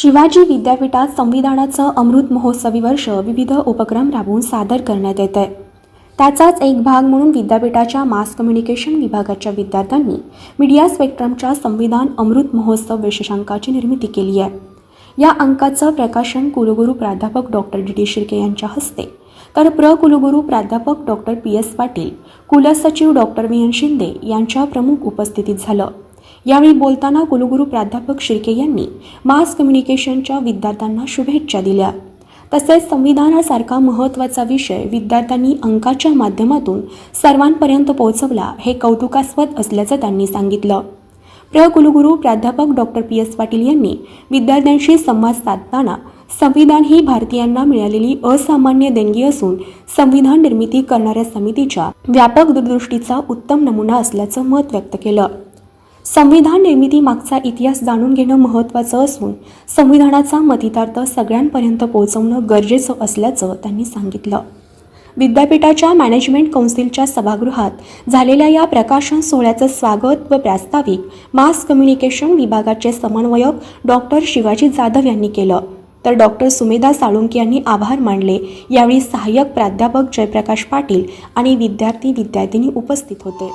शिवाजी विद्यापीठात संविधानाचं अमृत महोत्सवी वर्ष विविध उपक्रम राबवून सादर करण्यात येत आहे त्याचाच एक भाग म्हणून विद्यापीठाच्या मास कम्युनिकेशन विभागाच्या विद्यार्थ्यांनी मीडिया स्पेक्ट्रमच्या संविधान अमृत महोत्सव विशेषांकाची निर्मिती केली आहे. या अंकाचं प्रकाशन कुलगुरू प्राध्यापक डॉक्टर डी. डी. शिर्के यांच्या हस्ते. तर प्र कुलगुरू प्राध्यापक डॉक्टर पी. एस. पाटील कुलसचिव डॉक्टर व्ही. एन. शिंदे यांच्या प्रमुख उपस्थितीत झालं. यावेळी बोलताना कुलगुरू प्राध्यापक शिर्के यांनी मास कम्युनिकेशनच्या विद्यार्थ्यांना शुभेच्छा दिल्या. तसेच संविधानासारखा महत्त्वाचा विषय विद्यार्थ्यांनी अंकाच्या माध्यमातून सर्वांपर्यंत पोहोचवला हे कौतुकास्पद असल्याचं त्यांनी सांगितलं. प्र. कुलगुरू प्राध्यापक डॉक्टर पी. एस. पाटील यांनी विद्यार्थ्यांशी संवाद साधताना संविधान ही भारतीयांना मिळालेली असामान्य देणगी असून संविधान निर्मिती करणाऱ्या समितीच्या व्यापक दूरदृष्टीचा उत्तम नमुना असल्याचं मत व्यक्त केलं. संविधान निर्मिती मागचा इतिहास जाणून घेणं महत्त्वाचं असून संविधानाचा मतितार्थ सगळ्यांपर्यंत पोहोचवणं गरजेचं असल्याचं त्यांनी सांगितलं. विद्यापीठाच्या मॅनेजमेंट कौन्सिलच्या सभागृहात झालेल्या या प्रकाशन सोहळ्याचं स्वागत व प्रास्ताविक मास कम्युनिकेशन विभागाचे समन्वयक डॉक्टर शिवाजी जाधव यांनी केलं. तर डॉक्टर सुमेधा साळुंके यांनी आभार मानले. यावेळी सहाय्यक प्राध्यापक जयप्रकाश पाटील आणि विद्यार्थी विद्यार्थिनी उपस्थित होते.